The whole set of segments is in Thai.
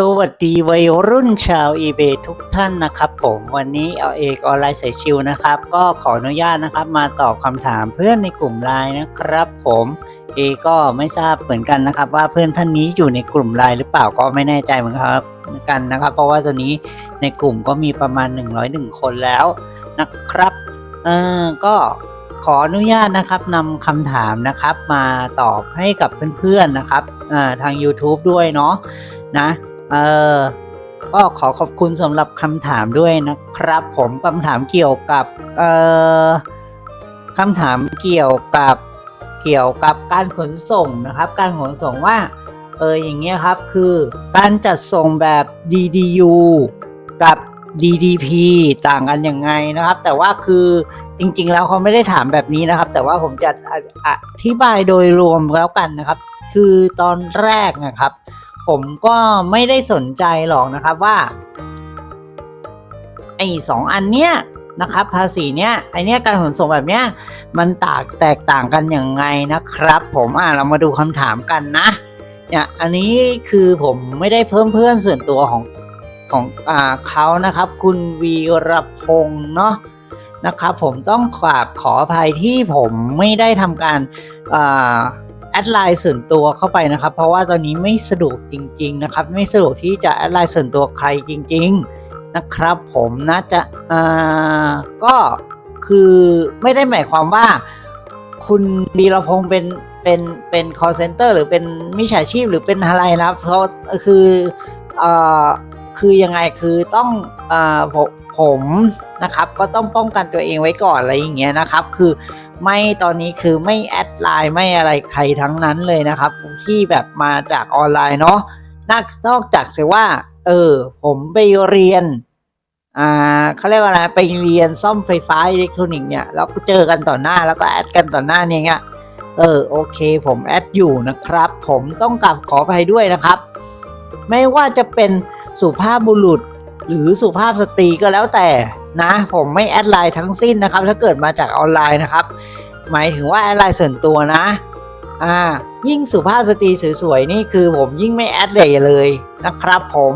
สวัสดีวัยรุ่นชาว eBay ทุกท่านนะครับผมวันนี้เอาเอกออนไลน์ใส่ชิวนะครับ ก็ขออนุญาตนะครับมาตอบคำถามเพื่อนในกลุ่มไลน์นะครับผมเอก็ไม่ทราบเหมือนกันนะครับ ว่าเพื่อนท่านนี้อยู่ในกลุ่มไลน์หรือเปล่าก็ไม่แน่ใจเหมือนกันครับเหมือนกันนะครับ เพราะว่าตอนนี้ในกลุ่มก็มีประมาณ 101 คนแล้วนะครับเออก็ขออนุญาตนะครับนำคำถามนะครับมาตอบให้กับเพื่อนๆนะครับทาง YouTube ด้วยเนาะนะ เออก็ขอขอบคุณสำหรับคำถามด้วยนะครับ ผมคำถามเกี่ยวกับเอ่อคำถามเกี่ยวกับเกี่ยวกับการขนส่งนะครับ การขนส่งว่าเอออย่างเงี้ยครับคือการจัดส่งแบบ DDU กับ DDP ต่างกันยังไงนะครับ แต่ว่าคือจริงๆแล้วเขาไม่ได้ถามแบบนี้นะครับ แต่ว่าผมจะออธิบายโดยรวมแล้วกันนะครับ คือตอนแรกนะครับ ผมก็ไม่ได้สนใจหรอกนะครับว่าไอ้สองอันเนี้ยนะครับ ภาษีเนี้ยไอเนี้ยการขนส่งแบบเนี้ยมันตางแตกต่างกันอย่างไงนะครับ ผมอะเรามาดูคำถามกันนะเนี่ยอันนี้คือผมไม่ได้เพิ่มเพื่อนส่วนตัวของของอ่าเขานะครับ คุณวีรพงศ์เนาะนะครับ ผมต้องกราบขออภัยที่ผมไม่ได้ทำการอ่า อดไลน์ส่วนตัวเข้าไปนะครับ เพราะว่าตอนนี้ไม่สะดวกจริง ๆ นะครับ ไม่สะดวกที่จะแอดไลน์ส่วนตัวใครจริง ๆนะครับ ผมน่าจะอ่าก็คือไม่ได้หมายความว่า คุณบีรพงศ์เป็นเป็นเป็น call center หรือเป็นมิจฉาชีพหรือเป็นอะไรนะครับ เพราะคือเอ่อ คือยังไงคือต้องเอ่อผมผมนะครับก็ต้องป้องกันตัวเองไว้ก่อนอะไรอย่างเงี้ยนะครับ คือไม่ตอนนี้คือไม่แอดไลน์ไม่อะไรใครทั้งนั้นเลยนะครับ ที่แบบมาจากออนไลน์เนาะนอกนอกจากเสียว่า เออ ผมไปเรียนอ่าเขาเรียกว่าอะไรไปเรียนซ่อมไฟฟ้าอิเล็กทรอนิกส์เนี่ยแล้วก็เจอกันต่อหน้าแล้วก็แอดกันต่อหน้าเนี่ยเงี้ยเออโอเค ผมแอดอยู่นะครับ ผมต้องกลับขออภัยด้วยนะครับ ไม่ว่าจะเป็น สุภาพบุรุษ หรือสุภาพสตรีก็แล้วแต่นะ ผมไม่แอดไลน์ทั้งสิ้นนะครับ ถ้าเกิดมาจากออนไลน์นะครับ หมายถึงว่าแอดไลน์ส่วนตัวนะอ่ายิ่งสุภาพสตรีสวยๆนี่คือผมยิ่งไม่แอดเลยเลยนะครับผม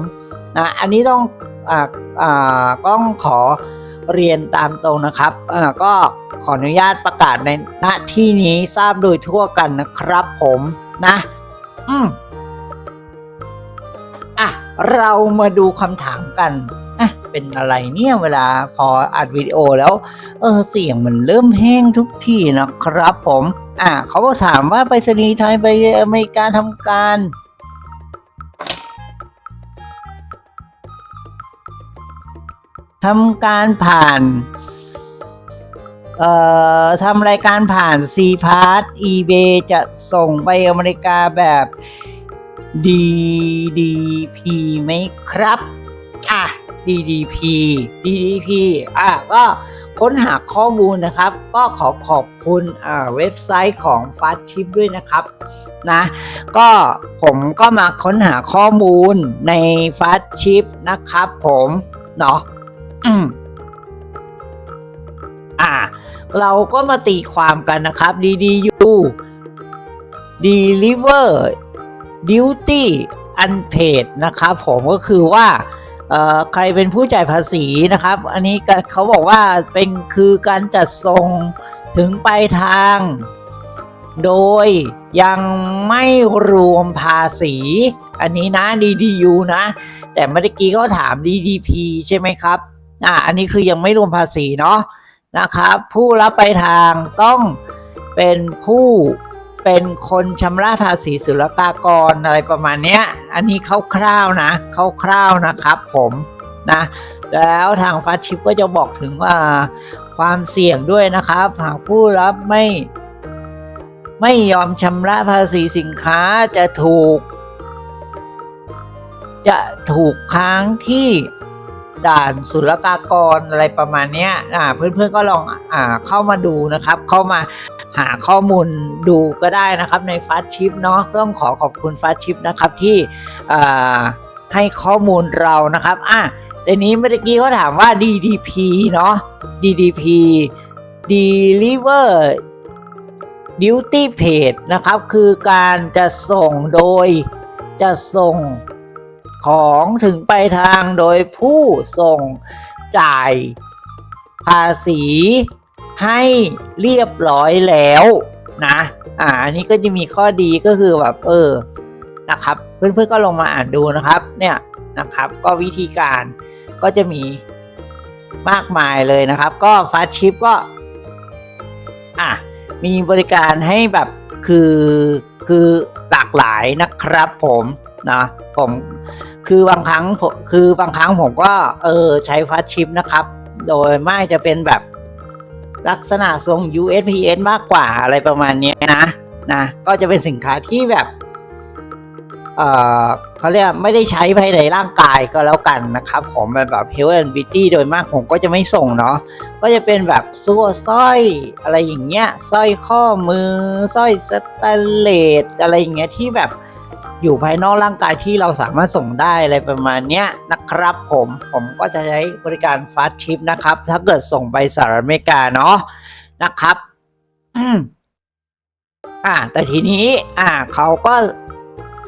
นะอันนี้ต้องอ่าอ่าต้องขอเรียนตามตรงนะครับอ่าก็ขออนุญาตประกาศในหน้าที่นี้ทราบโดยทั่วกันนะครับผมนะ อืม เรามาดูคำถามกันอะเป็นอะไรเนี่ยเวลาพออัดวิดีโอแล้ว เออเสียงมันเริ่มแห้งทุกทีนะครับผมอ่าเขาก็ถามว่าไปรษณีย์ไทยไปอเมริกาทำการทำการผ่าน เอ่อทำรายการผ่าน c p a s eBay จะส่งไปอเมริกาแบบ DDP ไหมครับ อะ DDP DDP อะก็ค้นหาข้อมูลนะครับ ก็ขอขอบคุณอ่าเว็บไซต์ของ Fast Chip ด้วยนะครับนะก็ผมก็มาค้นหาข้อมูลใน Fast Chip นะครับผมเนาะอืมอะเราก็มาตีความกันนะครับ DDU Deliver Duty Unpaid นะครับผมก็คือว่าใครเป็นผู้จ่ายภาษีนะครับ อันนี้เขาบอกว่าเป็นคือการจัดส่งถึงปลายทาง โดยยังไม่รวมภาษี อันนี้นะ DDU นะ แต่เมื่อกี้เขาถาม DDP ใช่ไหมครับอ่าอันนี้คือยังไม่รวมภาษีเนาะนะครับ ผู้รับปลายทางต้องเป็นผู้ เป็นคนชำระภาษีศุลกากรอะไรประมาณเนี้ย อันนี้คร่าวๆนะคร่าวๆนะครับผมนะแล้วทางฟาชิปก็จะบอกถึงว่าความเสี่ยงด้วยนะครับ หากผู้รับไม่ ไม่ยอมชำระภาษีสินค้าจะถูก จะถูกค้างที่ ด่านศุลกากรอะไรประมาณนี้อ่าเพื่อนๆก็ลองอ่าเข้ามาดูนะครับ เข้ามาหาข้อมูลดูก็ได้นะครับในฟาสชิปเนาะต้องขอขอบคุณฟาสชิปนะครับที่อ่าให้ข้อมูลเรานะครับอะทีนี้เมื่อกี้เขาถามว่า DDP เนาะ DDP Deliver Duty Paid นะครับ คือการจะส่งโดยจะส่ง ของถึงไปทางโดยผู้ส่งจ่ายภาษีให้เรียบร้อยแล้วนะ อ่า อันนี้ก็จะมีข้อดีก็คือแบบเออ นะครับ เพื่อนๆก็ลงมาอ่านดูนะครับ เนี่ยนะครับ ก็วิธีการก็จะมีมากมายเลยนะครับ ก็ฟาสชิปก็ อะ มีบริการให้แบบคือคือหลากหลายนะครับผมนะผม คือบางครั้งผมคือบางครั้งผมก็เออใช้ฟาสชิปนะครับ โดยไม่จะเป็นแบบลักษณะทรง USPS มากกว่าอะไรประมาณนี้นะนะก็จะเป็นสินค้าที่แบบ เออเขาเรียกไม่ได้ใช้ภายในร่างกายก็แล้วกันนะครับผมแบบแบบ health and beauty โดยมากผมก็จะไม่ส่งเนาะก็จะเป็นแบบซัวสร้อยอะไรอย่างเงี้ยสร้อยข้อมือสร้อยสแตนเลสอะไรอย่างเงี้ยที่แบบ อยู่ภายนอกร่างกายที่เราสามารถส่งได้อะไรประมาณเนี้ยนะครับผมผมก็จะใช้บริการฟาสชิปนะครับ ถ้าเกิดส่งไปสหรัฐอเมริกาเนาะนะครับอ่า แต่ทีนี้ อ่าเขาก็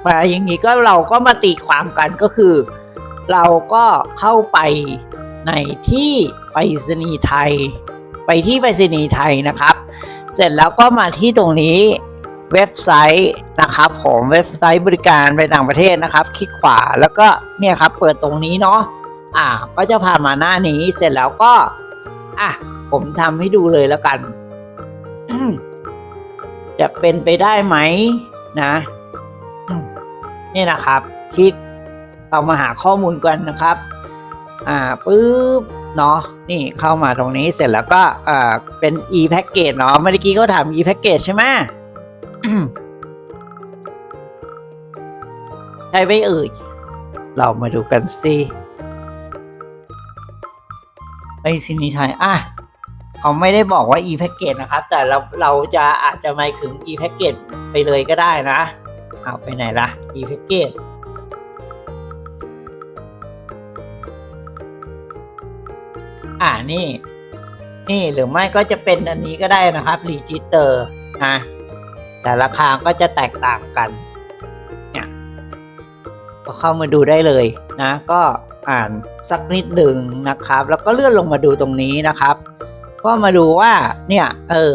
มาอย่างนี้ก็เราก็มาตีความกันก็คือ เราก็เข้าไปในที่ไปรษณีย์ไทย ไปที่ไปรษณีย์ไทยนะครับ เสร็จแล้วก็มาที่ตรงนี้ เว็บไซต์นะครับผมเว็บไซต์บริการไปต่างประเทศนะครับ คลิกขวาแล้วก็เนี่ยครับเปิดตรงนี้เนาะอ่าก็จะผ่านมาหน้านี้เสร็จแล้วก็อะผมทำให้ดูเลยแล้วกัน จะเป็นไปได้ไหมนะนี่นะครับ คลิกเรามาหาข้อมูลกันนะครับ อ่าปึ๊บเนาะนี่เข้ามาตรงนี้เสร็จแล้วก็อ่าเป็น e package เนาะเมื่อกี้ก็ถาม e package ใช่ไหม ใช่ไหมเอ่ยเรามาดูกันสิไปสินีย์ไทยอะเขาไม่ได้บอกว่า e package นะครับ แต่เราเราจะอาจจะหมายถึง e package ไปเลยก็ได้นะ เอาไปไหนล่ะ e package อ่านี่ นี่หรือไม่ก็จะเป็นอันนี้ก็ได้นะครับ register นะ แต่ราคาก็จะแตกต่างกันเนี่ยก็เข้ามาดูได้เลยนะ ก็อ่านสักนิดหนึ่งนะครับ แล้วก็เลื่อนลงมาดูตรงนี้นะครับ ก็มาดูว่าเนี่ยเออ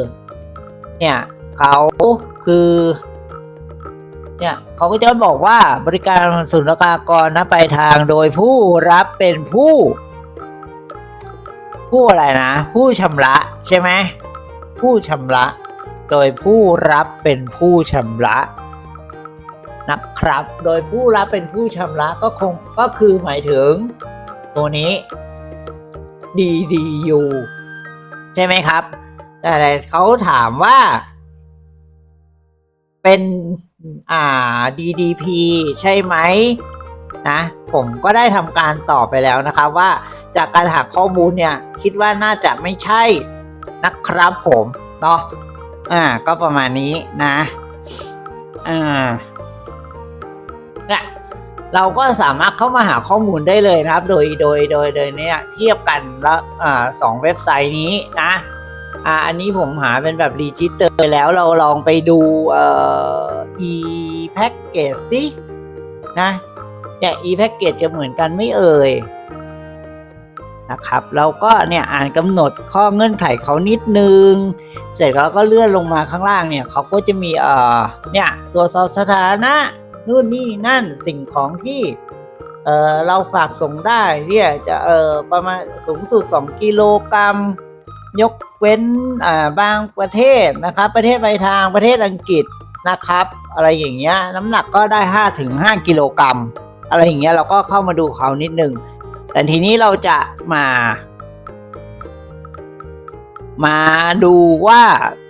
เนี่ยเขาคือเนี่ยเขาก็จะบอกว่าบริการศุลกากรนะปลายทางโดยผู้รับเป็นผู้ ผู้อะไรนะ ผู้ชำระใช่ไหมผู้ชำระ โดยผู้รับเป็นผู้ชำระนะครับ โดยผู้รับเป็นผู้ชำระก็คงก็คือหมายถึง ตัวนี้ DDU ใช่ไหมครับ แต่เขาถามว่า เป็นอ่า DDP ใช่ไหมนะผมก็ได้ทำการตอบไปแล้วนะครับว่าจากการหาข้อมูลเนี่ย คิดว่าน่าจะไม่ใช่นะครับผมเนาะ อ่า ก็ประมาณนี้นะอ่าเนี่ยเราก็สามารถเข้ามาหาข้อมูลได้เลยนะครับ โดยโดยโดยโดยเนี่ยเทียบกันแล้วอ่าสองเว็บไซต์นี้นะอ่าอันนี้ผมหาเป็นแบบรีจิสเตอร์แล้วเราลองไปดูเอ่อ e package สินะเนี่ย e package จะเหมือนกันไม่เอ่ย นะครับ เราก็เนี่ยอ่านกำหนดข้อเงื่อนไขเขานิดนึง เสร็จแล้วก็เลื่อนลงมาข้างล่างเนี่ยเขาก็จะมีเอ่อเนี่ยตัวจสอบสถานะนู่นนี่นั่นสิ่งของที่เออเราฝากส่งได้เนี่ยจะเออประมาณสูงสุด 2 กิโลกรัม ยกเว้นอ่าบางประเทศนะครับ ประเทศไปทางประเทศอังกฤษนะครับ อะไรอย่างเงี้ยน้ำหนักก็ได้5ถึง5กิโลกรัม อะไรอย่างเงี้ยเราก็เข้ามาดูเขานิดนึง แต่ทีนี้เราจะมา มาดูว่า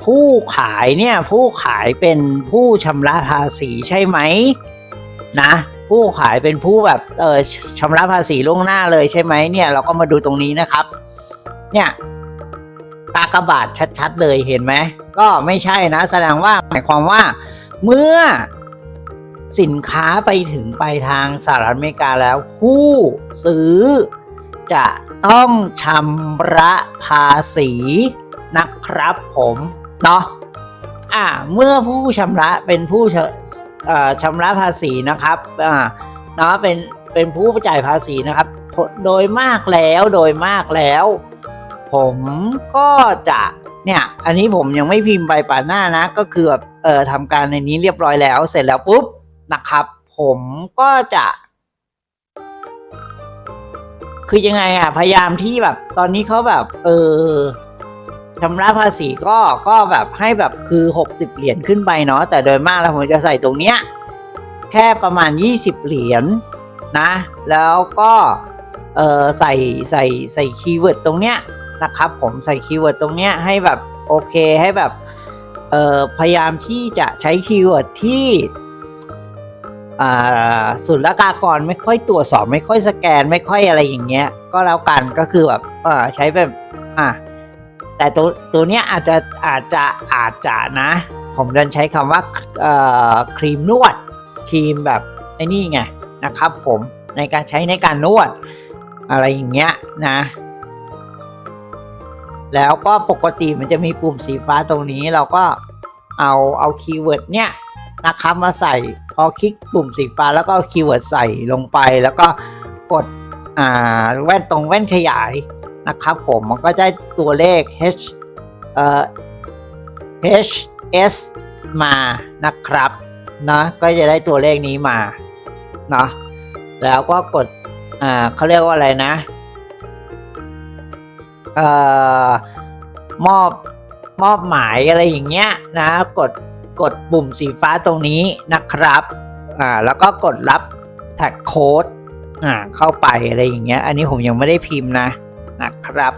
ผู้ขายเนี่ยผู้ขายเป็นผู้ชำระภาษีใช่ไหมนะ ผู้ขายเป็นผู้แบบเออชำระภาษีล่วงหน้าเลยใช่ไหมเนี่ยเราก็มาดูตรงนี้นะครับ เนี่ยตากระบาดชัด ๆ เลยเห็นไหมก็ไม่ใช่นะ แสดงว่าหมายความว่า เมื่อ สินค้าไปถึงปลายทางสหรัฐอเมริกาแล้ว ผู้ซื้อ จะต้องชำระภาษีนะครับผมเนาะอ่าเมื่อผู้ชำระเป็นผู้ชชำระภาษีนะครับอ่าเนาะเป็นเป็นผู้จ่ายภาษีนะครับ โดยมากแล้วโดยมากแล้ว ผมก็จะเนี่ย อันนี้ผมยังไม่พิมพ์ใบป่าหน้านะ ก็คือแบบเออทำการในนี้เรียบร้อยแล้ว เสร็จแล้วปุ๊บ นะครับ ผมก็จะ คือยังไงอะพยายามที่แบบ ตอนนี้เขาแบบ เออชำระภาษีก็ก็แบบให้แบบคือ 60 เหรียญขึ้นไปเนาะแต่โดยมากแล้วผมจะใส่ตรงเนี้ย แค่ประมาณ 20 เหรียญนะ แล้วก็เออใส่ใส่ใส่คีย์เวิร์ดตรงเนี้ยนะครับผมใส่คีย์เวิร์ดตรงเนี้ยให้แบบโอเคให้แบบเออพยายามที่จะใช้คีย์เวิร์ดที่ ศุลกากรไม่ค่อยตรวจสอบ ไม่ค่อยสแกน ไม่ค่อยอะไรอย่างเงี้ย ก็แล้วกันก็คือแบบใช้แบบอะแต่ตัวตัวเนี้ยอาจจะอาจจะอาจจะนะ ผมจะใช้คำว่าครีมนวดครีมแบบไอ้นี่ไงนะครับผมในการใช้ในการนวด อะไรอย่างเงี้ยนะ แล้วก็ปกติมันจะมีปุ่มสีฟ้าตรงนี้เราก็เอาเอาคีย์เวิร์ดเนี้ยนะครับมาใส่ พอคลิกปุ่มสีฟ้าแล้วก็เอาคีย์เวิร์ดใส่ลงไปแล้วก็กดอ่าแว่นตรงแว่นขยายนะครับผมมันก็จะได้ตัวเลข h เอ่อ h s มานะครับนะก็จะได้ตัวเลขนี้มาเนาะแล้วก็กดอ่าเขาเรียกว่าอะไรนะเอ่อมอบมอบหมายอะไรอย่างเงี้ยนะ กด กดปุ่มสีฟ้าตรงนี้นะครับ อ่า แล้วก็กดรับแท็กโค้ด อ่า เข้าไปอะไรอย่างเงี้ย อันนี้ผมยังไม่ได้พิมพ์นะนะครับ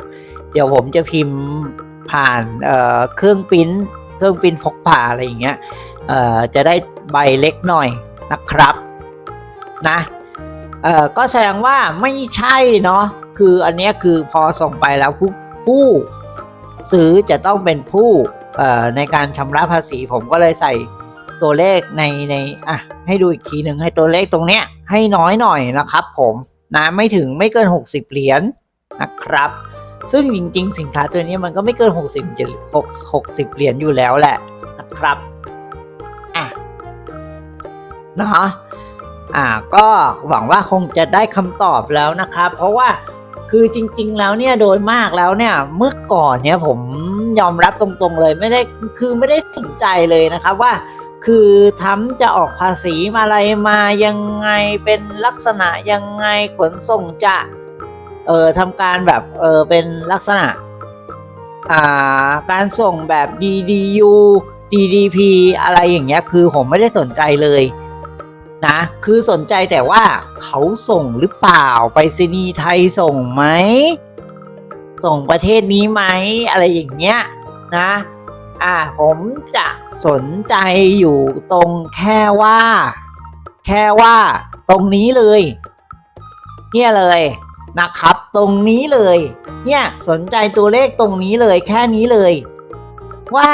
เดี๋ยวผมจะพิมพ์ผ่าน เอ่อ เครื่องปิ้น เครื่องปิ้นพกพาอะไรอย่างเงี้ย เอ่อ จะได้ใบเล็กหน่อยนะครับ นะ เอ่อ ก็แสดงว่าไม่ใช่เนาะ คืออันนี้คือพอส่งไปแล้วผู้ผู้ซื้อจะต้องเป็นผู้ ในการชำระภาษีผมก็เลยใส่ตัวเลขในในอะให้ดูอีกทีหนึ่งให้ตัวเลขตรงเนี้ยให้น้อยหน่อยนะครับ ผมนะไม่ถึงไม่เกิน 60 เหรียญนะครับ ซึ่งจริง ๆ สินค้าตัวนี้มันก็ไม่เกิน 60จะ6 60 เหรียญอยู่แล้วแหละนะครับอะเนาะอ่าก็หวังว่าคงจะได้คำตอบแล้วนะครับ เพราะว่าคือจริง ๆ แล้วเนี่ยโดยมากแล้วเนี่ยเมื่อก่อนเนี่ยผม ยอมรับตรงๆเลยไม่ได้คือไม่ได้สนใจเลยนะครับว่า คือทำจะออกภาษีมาอะไรมายังไงเป็นลักษณะยังไงขนส่งจะเออทำการแบบเออเป็นลักษณะอ่าการส่งแบบ DDU DDP อะไรอย่างเงี้ยคือผมไม่ได้สนใจเลยนะคือสนใจแต่ว่าเขาส่งหรือเปล่าไปซีนีย์ไทยส่งไหม ส่งประเทศนี้ไหมอะไรอย่างเงี้ยนะอ่าผมจะสนใจอยู่ตรงแค่ว่า แค่ว่า ตรงนี้เลย เนี่ยเลยนะครับ ตรงนี้เลย เนี่ยสนใจตัวเลขตรงนี้เลยแค่นี้เลย ว่า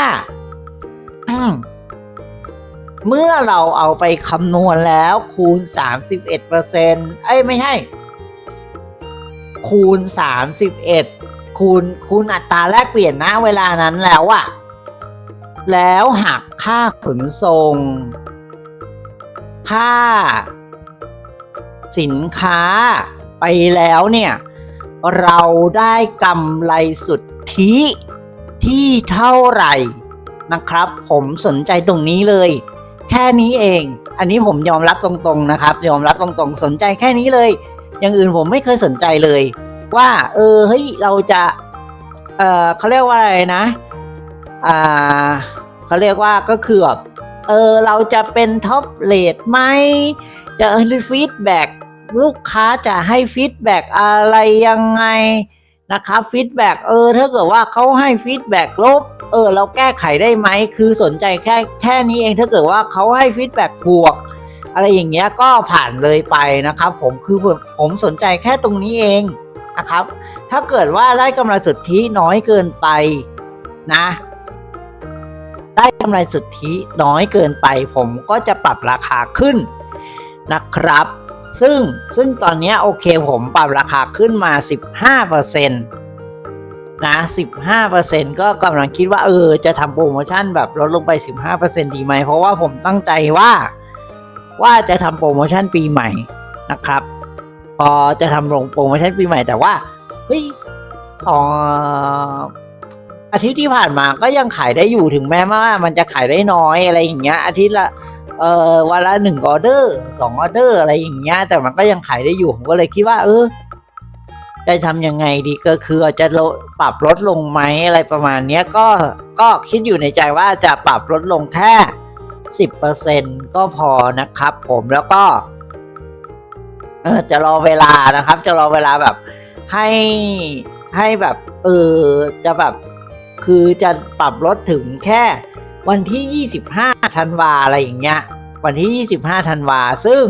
เมื่อเราเอาไปคำนวณแล้วคูณ 31%เอ้ยไม่ใช่ คูณ 31 คูณคูณอัตราแลกเปลี่ยนนะเวลานั้นแล้วอะแล้วหักค่าขนส่ง ค่า สินค้าไปแล้วเนี่ย เราได้กำไรสุทธิที่เท่าไหร่นะครับ ผมสนใจตรงนี้เลย แค่นี้เอง อันนี้ผมยอมรับตรงๆนะครับ ยอมรับตรงๆ สนใจแค่นี้เลย อย่างอื่นผมไม่เคยสนใจเลย ว่า เออเฮ้ยเราจะเออเขาเรียกว่าอะไรนะอ่าเขาเรียกว่าก็คือแบบเออเราจะเป็นท็อปเลทไหมจะฟีดแบ็กลูกค้าจะให้ฟีดแบ็กอะไรยังไงนะครับฟีดแบ็กเออถ้าเกิดว่าเขาให้ฟีดแบ็กลบเออเราแก้ไขได้ไหมคือสนใจแค่แค่นี้เองถ้าเกิดว่าเขาให้ฟีดแบ็กบวก อะไรอย่างเงี้ยก็ผ่านเลยไปนะครับผมคือผมสนใจแค่ตรงนี้เอง นะครับ ถ้าเกิดว่าได้กำไรสุทธิน้อยเกินไปนะ ได้กำไรสุทธิน้อยเกินไป ผมก็จะปรับราคาขึ้นนะครับ ซึ่งซึ่งตอนนี้โอเคผมปรับราคาขึ้นมา 15%นะ15%ก็กำลังคิดว่าเออจะทำโปรโมชั่นแบบลดลงไป 15%ดีไหม เพราะว่าผมตั้งใจว่าว่าจะทำโปรโมชั่นปีใหม่นะครับ พอจะทำลงโปรโมชั่นปีใหม่แต่ว่าเฮ้ยอ๋ออาทิตย์ที่ผ่านมาก็ยังขายได้อยู่ถึงแม้ว่า มันจะขายได้น้อยอะไรอย่างเงี้ยอาทิตย์ละเอ่อวันละหนึ่งออเดอร์สองออเดอร์อะไรอย่างเงี้ยแต่มันก็ยังขายได้อยู่ผมก็เลยคิดว่า เออจะทำยังไงดีก็คือจะลปรับลดลงไหมอะไรประมาณเนี้ยก็ก็คิดอยู่ในใจว่าจะปรับลดลงแค่สิบเปอร์เซ็นก็พอนะครับผมแล้วก็ เออจะรอเวลานะครับ จะรอเวลาแบบ ให้ให้แบบเออจะแบบคือจะปรับลดถึงแค่วันที่ 25ธันวาอะไรอย่างเงี้ย วันที่ 25ธันวาซึ่ง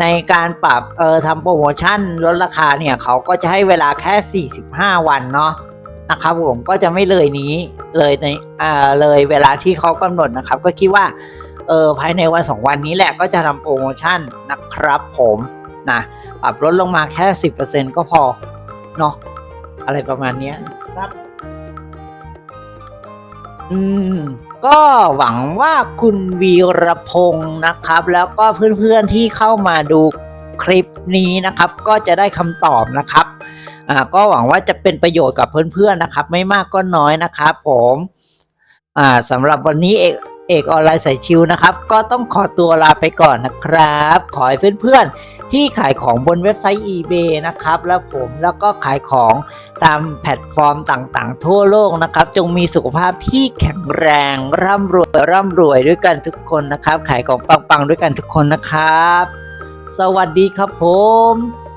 ในการปรับเออทำโปรโมชั่นลดราคาเนี่ยเขาก็จะให้เวลาแค่ 45 วันเนาะนะครับผมก็จะไม่เลยนี้เลยในอ่าเลยเวลาที่เขากำหนดนะครับ ก็คิดว่าเออภายในวันสองวันนี้แหละก็จะทำโปรโมชั่นนะครับผม นะปรับลดลงมาแค่ 10%ก็พอเนาะอะไรประมาณเนี้ยครับอืมก็หวังว่าคุณวีรพงศ์นะครับ แล้วก็เพื่อนๆที่เข้ามาดูคลิปนี้นะครับ ก็จะได้คำตอบนะครับอ่าก็หวังว่าจะเป็นประโยชน์กับเพื่อนๆนะครับ ไม่มากก็น้อยนะครับ ผมอ่าสำหรับวันนี้เอกเอกออนไลน์สายชิวนะครับ ก็ต้องขอตัวลาไปก่อนนะครับ ขอให้เพื่อนๆ ที่ขายของบนเว็บไซต์ eBay นะครับ และผมแล้วก็ขายของตามแพลตฟอร์มต่างๆ ทั่วโลกนะครับ จงมีสุขภาพที่แข็งแรง ร่ำรวยร่ำรวยด้วยกันทุกคนนะครับ ขายของปังๆด้วยกันทุกคนนะครับ สวัสดีครับผม